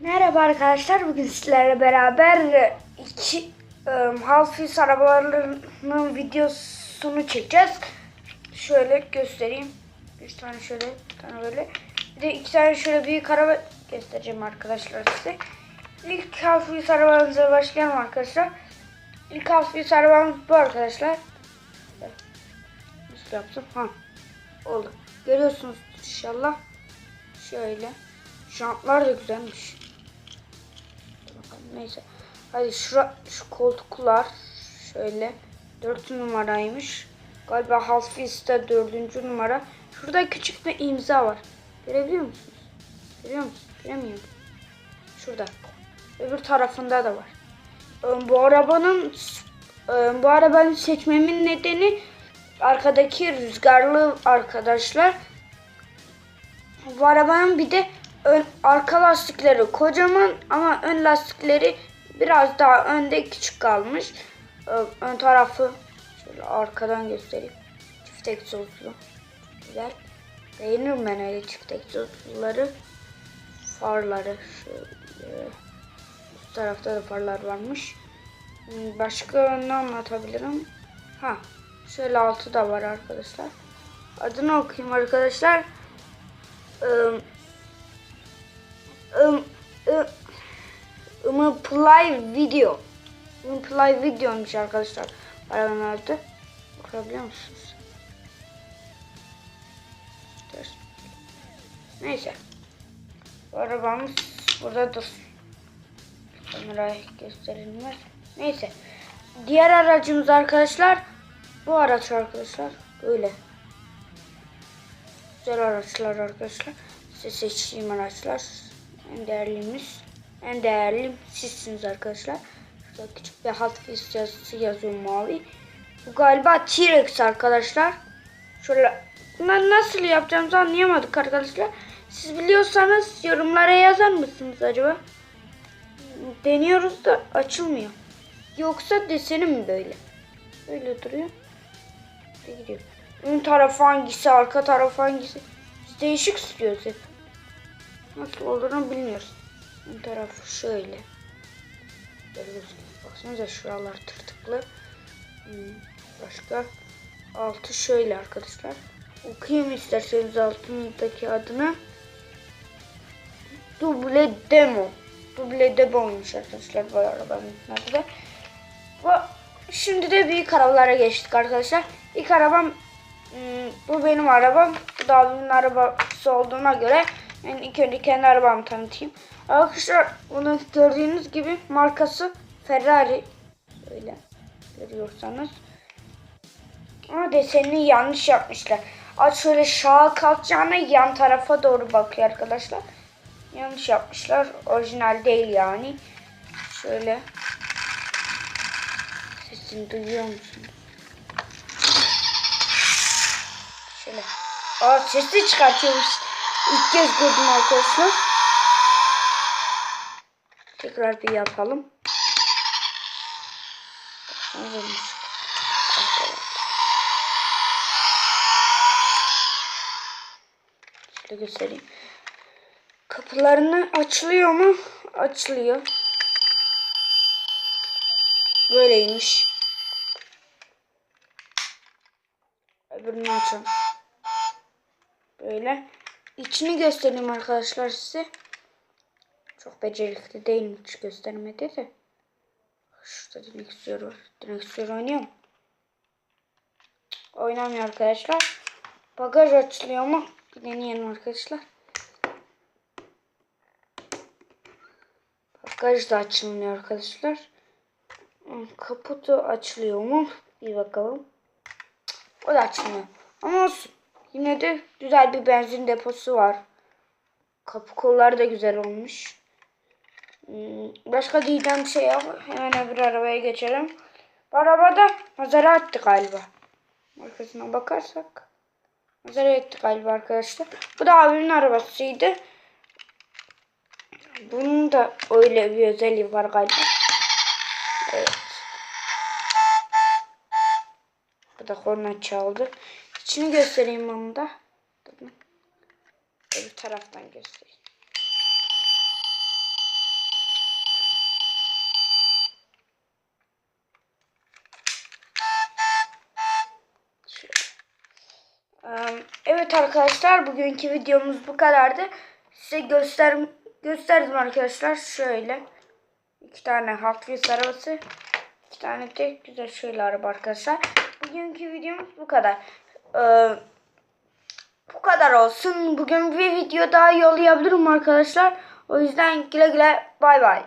Merhaba arkadaşlar. Bugün sizlerle beraber e, iki e, Halfis arabalarının videosunu çekeceğiz. Şöyle göstereyim. Bir tane şöyle, bir tane böyle. Bir de iki tane şöyle büyük araba göstereceğim arkadaşlar size. İlk Halfis arabamıza başlayalım arkadaşlar. İlk Halfis arabamız bu arkadaşlar. Nasıl yaptım? Ha. Oldu. Görüyorsunuz inşallah. Şöyle. Jantlar da güzelmiş. Neyse. Hadi şura, şu koltuklar şöyle 4 numaraymış. Galiba Halfist'te 4. numara. Şurada küçük bir imza var. Görebiliyor musunuz? Görüyor musunuz? Göremiyorum. Şurada. Öbür tarafında da var. Ee, Bu arabanın e, bu arabanın seçmemin nedeni arkadaki rüzgarlı arkadaşlar. Bu arabanın bir de ön, arka lastikleri kocaman ama ön lastikleri biraz daha önde küçük kalmış. Ee, Ön tarafı şöyle arkadan göstereyim. Çift egzozlu. Güzel. Beğenirim ben öyle çift egzozluları. Farları şöyle. Üst tarafta da farlar varmış. Hmm, Başka ne anlatabilirim? Ha, şöyle altı da var arkadaşlar. Adını okuyayım arkadaşlar. Um, um, um, play video. Play videoymuş arkadaşlar. Arabanın adı. Bakabiliyor musunuz? Neyse. Arabamız burada dursun. Kameraya gösterilmez. Neyse. Diğer aracımız arkadaşlar. Bu araç arkadaşlar. Böyle. Güzel araçlar arkadaşlar. Size seçtiğim araçlar. En değerlimiz. En değerlim sizsiniz arkadaşlar. Şurada küçük bir Wheels yazısı yazıyor mavi. Bu galiba T-Rex arkadaşlar. Şöyle bunları nasıl yapacağımızı anlayamadık arkadaşlar. Siz biliyorsanız yorumlara yazar mısınız acaba? Deniyoruz da açılmıyor. Yoksa deseni mi böyle? Böyle duruyor. Gidiyor. Ön tarafı hangisi, arka tarafı hangisi? Biz değişik istiyoruz hep. Nasıl olduğunu bilmiyoruz. Ön tarafı şöyle. Baksanıza şuralar tırtıklı. Hmm, Başka. Altı şöyle arkadaşlar. Okuyayım isterseniz altındaki adını. Duble Demo. Duble Demo'ymuş arkadaşlar bu arabanın adı da. Şimdi de büyük arabalara geçtik arkadaşlar. İlk arabam hmm, bu benim arabam. Bu da abimin arabası olduğuna göre ben ilk önce kendi arabamı tanıtayım. Arkadaşlar bunu gördüğünüz gibi markası Ferrari. Böyle görüyorsanız. Ama desenini yanlış yapmışlar. Aç şöyle şaha kalkacağına yan tarafa doğru bakıyor arkadaşlar. Yanlış yapmışlar. Orijinal değil yani. Şöyle. Sesini duyuyor musunuz? Şöyle. Aa sesi çıkartıyormuş. İlk kez gördüm arkadaşlar. Tekrar bir yapalım. Şöyle göstereyim. Kapılarını açılıyor mu? Açılıyor. Böyleymiş. Öbürünü açalım. Böyle. İçini göstereyim arkadaşlar size. Çok becerikli değilim hiç göstermedi de. Şurada direksiyon var. Direksiyon oynuyor mu? Oynamıyor arkadaşlar. Bagaj açılıyor mu? Bir deneyelim arkadaşlar. Bagaj da açılmıyor arkadaşlar. Hmm, Kaputu açılıyor mu? Bir bakalım. O da açılmıyor. Ama olsun. Yine de güzel bir benzin deposu var. Kapı kolları da güzel olmuş. Hmm, Başka diyeceğim şey yok. Hemen öbür arabaya geçelim. Arabada Maserati galiba. Arkasına bakarsak. Maserati galiba arkadaşlar. Bu da abimin arabasıydı. Bunun da öyle bir özelliği var galiba. Evet. Bu da korna çaldı. İçini göstereyim onu da. Öbür taraftan göstereyim. Evet arkadaşlar bugünkü videomuz bu kadardı. Size göster gösterdim arkadaşlar. Şöyle iki tane Hot Wheels arabası, iki tane tek güzel şöyle araba arkadaşlar. Bugünkü videomuz bu kadar. Eee, bu kadar olsun. Bugün bir video daha yollayabilirim arkadaşlar. O yüzden güle güle bay bay.